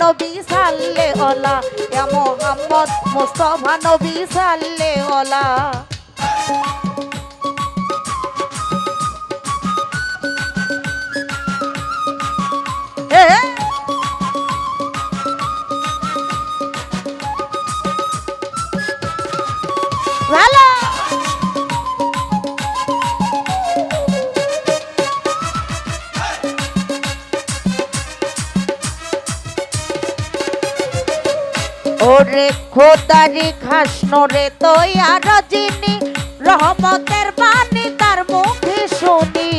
নবী সাল্লে ওলা এ মোহাম্মদ মুস্তফা নবী সাল্লে ওলা ওরে খোদারি খাসনো রে তোই আর যিনি, রহমতের বাণী তার মুখে শুনি।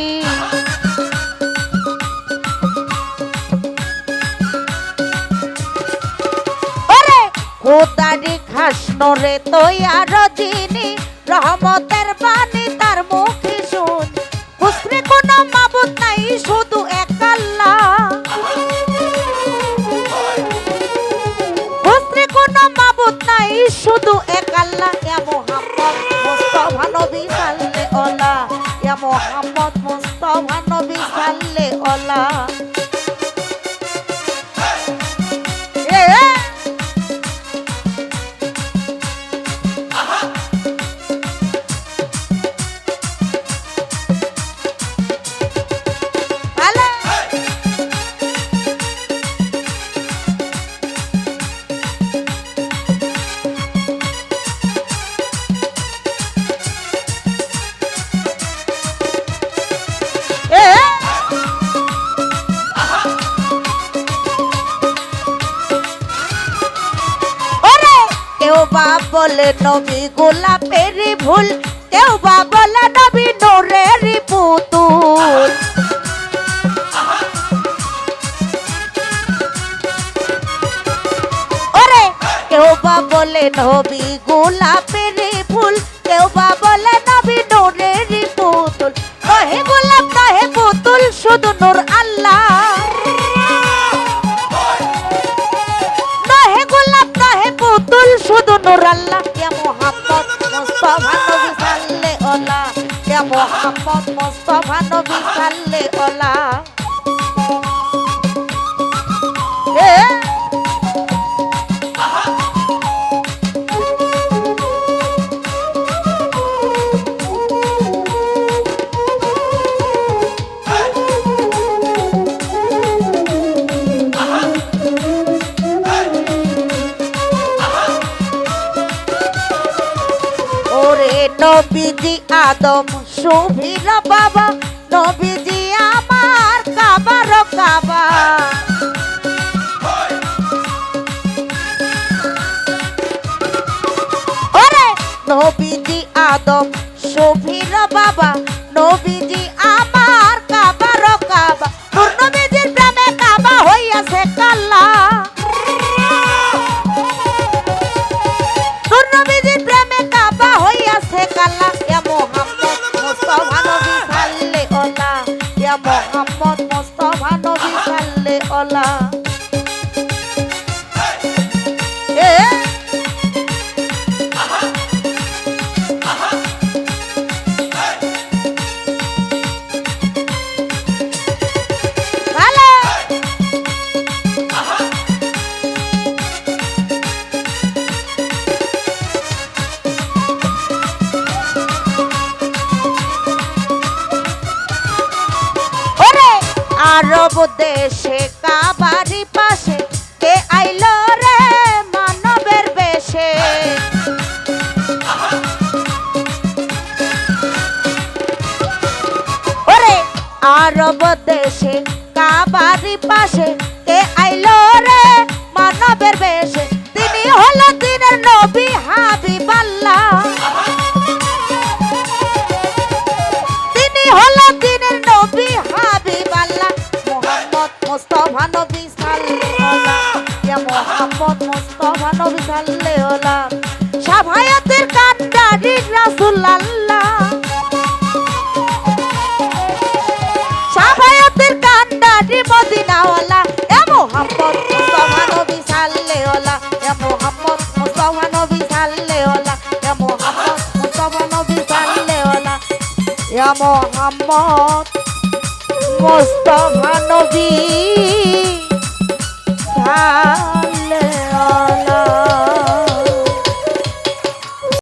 ওরে খোদারি খাসনো রে তোই আর যিনি, রহমতের বাণী শুধু এক আল্লাহ ইয়া মোহাম্মদ মুস্তাফা নবী সাল্লে ওলা ইয়া মোহাম্মদ মুস্তাফা নবী সাল্লে ওলা বা বলে, নবী গোলাপের ভুল কেউ বা বলে, নবী নোরের পুতুল। কেউ বা বলে, নবী গোলাপের ফুল, কেউ বা বলে, নবী নোরের পুতুল। নহে গোলাপ নহে পুতুল, শুধু নূর নূর কে মোহাম্মদ মুস্তাফা নবী সাল্লে ওলা কে মোহাম্মদ মুস্তাফা নবী সাল্লে ওলা নবীজি আদম সুভীর বাবা নবীজি আমার কাবার কাবা। ওরে নবীজি আদম সুভীর বাবা নবীজি মোহাম্মদ আরব দেশে, কাবারি পাশে, কে আইলো রে মানবের বেশে? ওরে, আরব দেশে, কাবারি পাশে, কে আইলো রে মানবের বেশে? রাসূল আল্লাহ সাফায়াতের কান্ডারি মদিনাওয়ালা ইয়া মোহাম্মদ মুস্তাফা নবী সাল্লাল্লাহু ইয়া মোহাম্মদ মুস্তাফা নবী মোহাম্মদ মোস্তফা নবী।